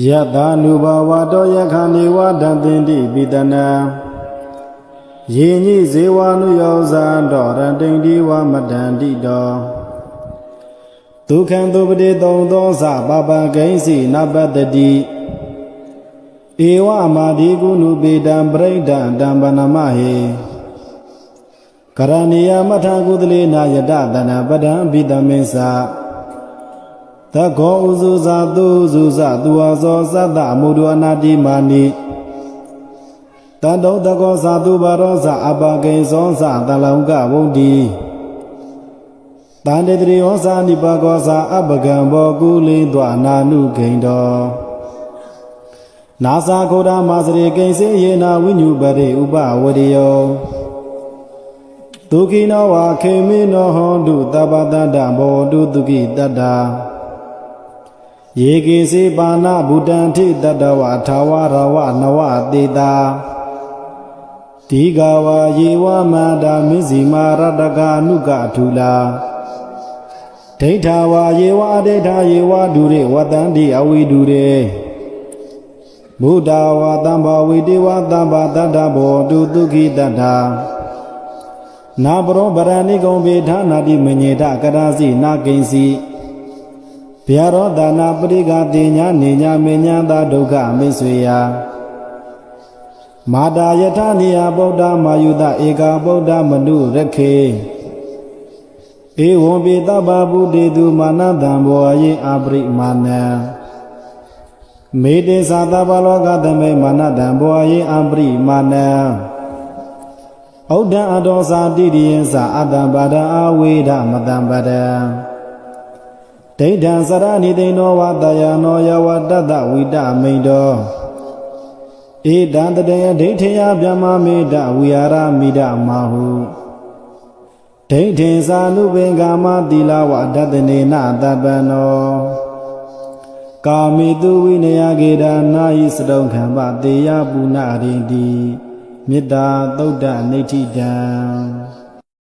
ယတာနုဘဝတောယခဏေဝတံသင်တိပိတနာယေညိဇေဝနုယောဇာတောရတိန်ဒီဝမတန္တိတောဒုက္ခံသုပတိတုံသောသပပဂိဉ္စီနပတ္တိဧဝမာဒီကုဏုပေတံပရိဒံတံပနမဟေကရဏီယမထကုသလေနာယတတနာပဒံပိတမေသ သကောဥဇုဇာသူဇုဇသူဝါဇောသတ္တအမုဒ္ဒအနာတိမာနိတန္တောတကောသာသူဘာရောဇအပကိဇောဇတလောကဝုဒ္ဓီတန္တေတရိဟောဇာနိပကောဇာအပကံဘောကုလိတွာနာနုဂိန်တော်နာသာခောဒမာစရေကိဉ္စေယေနာဝိညုပရိဥပဝရိယောဒုခိနောဝါခေမိနောဟောတုတပ္ပတ္တဘောတုဒုခိတတ္တာ ယေကေစေပါဏဗုတံထိတတဝထာဝရဝနဝတေတာဒီဃဝါယေဝမန္တာမိဇိမာရတကအနုကထူလာဒိဋ္ဌာဝါယေဝအဒိဋ္ဌာယေဝဒုရေဝတန္တိအဝိဒုရေဘုဒ္ဓဝါတံဘာဝိတေဝတံဘာတတ္တဘောတုတုခိတတ္ထာနာပရောဗရဏိကုံဘေဌာနာတိမညေတကရာစီနာကိဉ္စီ ဗျာရောဒါနာပရိကတိညာနေညာမေညာသာဒုက္ခမိတ်ဆွေယမာတာယထနိယဗုဒ္ဓမာယုတဧကဗုဒ္ဓမနုရခေဧဝံပိတဗ္ဗဗုတေတုမာနတံဘောယေအပရိမာနံမေတေသာတဗ္ဗလောကသမေမာနတံဘောယေအပရိမာနံဩဒ္ဒအတောသာတိရိယံသာအတ္တပါဒအာဝေဒမတံပဒံ ဒိဋ္ဌံစရဏိတိနောဝတယနောယဝတတဝိတမိန်တောဧတံတတေယဒိဋ္ဌယဗျမမေတဝိဟာရမိဒမဟုဒိဋ္ဌိသာနုပင်ကာမတိလဝဒတနေနတပ္ပနောကာမိတုဝိနယကေဒနာဟိစတုံခံပတေယပုဏ္ဏရိတိမေတ္တာသုဒ္ဓနိဋ္ဌိတံ